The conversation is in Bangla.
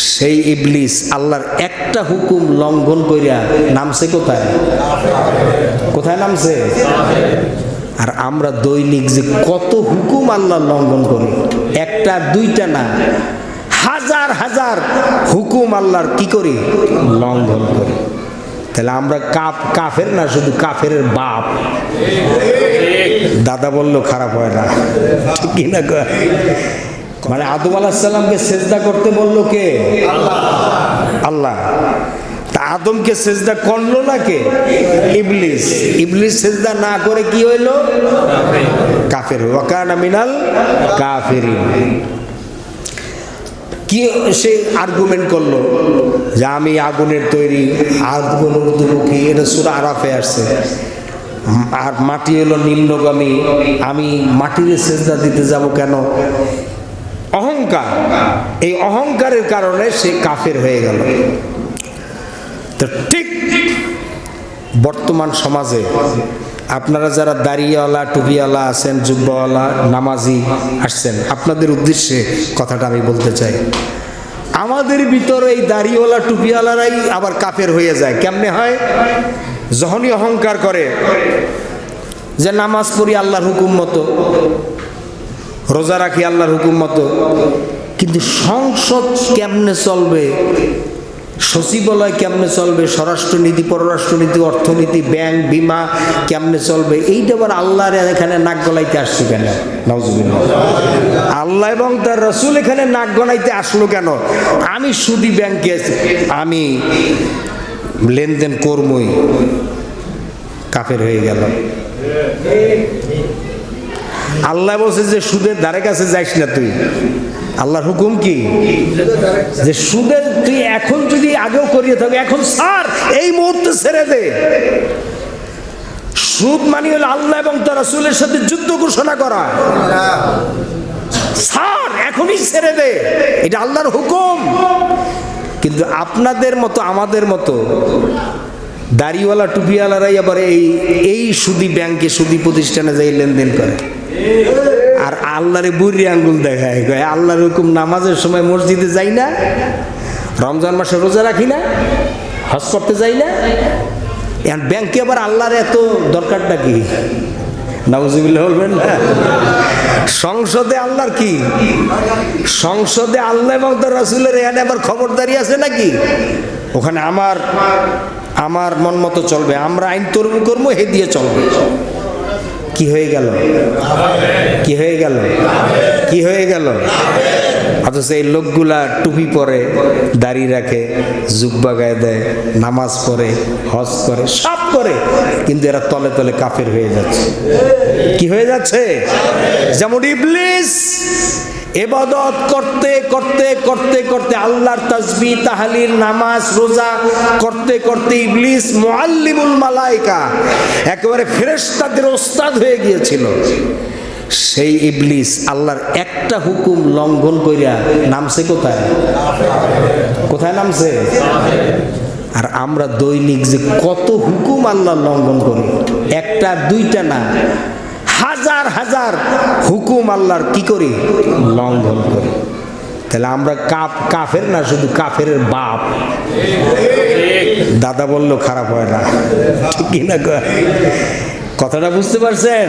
সেই ইবলিস আল্লাহর একটা হুকুম লঙ্ঘন করিয়া নামছে কোথায়? কোথায় নামছে? আর আমরা দৈনিক যে কত হুকুম আল্লাহ লঙ্ঘন করি, একটা, দুইটা না, হাজার হাজার হুকুম আল্লাহর কি করি? লঙ্ঘন করি। তাহলে আমরা কাপ কাফের না, শুধু কাফের বাপ? দাদা বলল, খারাপ হয় না। ঠিক না? মানে আদম আলাহিসাল্লামকে সেজদা করতে বলল কে? আল্লাহ। তা আদমকে সেজদা করল না কে? ইবলিস। ইবলিস সেজদা না করে কি হইল? কাফের। ওয়াকানা মিনাল কাফেরিন। কি সে আর্গুমেন্ট করল? যে আমি আগুনের তৈরি আগুন ঊর্ধ্বমুখী এটা সুরা আরাফে আসছে। আর মাটি হলো নিম্নগামী। আমি মাটির সেজদা দিতে যাব কেন? অহংকার। এই অহংকারের কারণে সে কাফের হয়ে গেল। তো ঠিক বর্তমান সমাজে আপনারা যারা দাড়িওয়ালা, টুপিওয়ালা আছেন, জুব্বাওয়ালা, নামাজি আসছেন, আপনাদের উদ্দেশ্যে কথাটা আমি বলতে চাই। আমাদের ভিতরে এই দাড়িওয়ালা, টুপিওয়ালারাই আবার কাফের হয়ে যায়। কেমনে হয়? যখনই অহংকার করে যে নামাজ পড়ি আল্লাহর হুকুম মতো। রোজা রাখি আল্লাহর হুকুম মতো। কিন্তু সংসদ কেমনে চলবে? সচিবালয় কেমনে চলবে? স্বরাষ্ট্রনীতি, পররাষ্ট্রনীতি, অর্থনীতি, ব্যাংক, বিমা কেমনে চলবে? এইটা আবার আল্লাহর এখানে নাক গলাইতে আসছে কেন? আল্লাহ এবং তার রসুল এখানে নাক গলাইতে আসলো কেন? আমি সুদি ব্যাংকে আমি লেনদেন করবই। কাফের হয়ে গেল আল্লাহ বলছে যে সুদের ধারে কাছে যাইস না তুই। আল্লাহর হুকুম কি? যে সুদের তুই এখন যদি আগেও করিয়ে থাকবে এখন স্যার এই মুহূর্তে ছেড়ে দে। সুদ মানি হলো আল্লাহ এবং তার রাসূলের সাথে যুদ্ধ ঘোষণা করা। স্যার এখনই ছেড়ে দে। এটা আল্লাহর হুকুম। কিন্তু আপনাদের মতো, আমাদের মতো দাড়িওয়ালা, টুপিওয়ালারাই আবার এই এই সুদি ব্যাংকে, সুদি প্রতিষ্ঠানে যাই লেনদেন করে। আর আল্লাহরে বুড়ি আঙ্গুল দেখায়, কয়, আল্লাহর হুকুম নামাজের সময় মসজিদে যাই না? রমজান মাসে রোজা রাখি না? হজ করতে যাই না? এখন ব্যাংকে আবার আল্লাহর এত দরকারটা কি? বলবেন না? সংসদে আল্লাহর কি? সংসদে আল্লাহ এবং তার রাসুলের এখানে আবার খবরদারি আছে নাকি? ওখানে আমার আমার মন মতো চলবে, আমরা আইন তরু করব হে দিয়ে চলবে। কি হয়ে গেল? কি হয়ে গেল? কি হয়ে গেল? অথচ এই লোকগুলা টুপি পরে, দাড়ি রাখে, জুব্বা গায়ে দেয়, নামাজ পড়ে, হজ করে, সব করে। কিন্তু এরা তলে তলে কাফের হয়ে যাচ্ছে। কি হয়ে যাচ্ছে? যেমন ইবলিস এবাদত করতে করতে করতে করতে আল্লাহর তাসবি তাহালির নামাজ, রোজা করতে করতে ইবলিস, মুআল্লিমুল মালাইকা একেবারে ফেরেশতাদের ওস্তাদ হয়ে গিয়েছিল। সেই ইবলিস আল্লাহর একটা হুকুম লঙ্ঘন কইরা নামছে কোথায়? কোথায় নামছে? আর আমরা দৈনিক যে কত হুকুম আল্লাহ লঙ্ঘন করি, একটা, দুইটা না, হাজার হাজার হুকুম আল্লাহর কি করে? লঙ্ঘন করি। তাহলে আমরা কাপ কাফের না, শুধু কাফের বাপ। দাদা বলল, খারাপ হয় না। কথাটা বুঝতে পারছেন?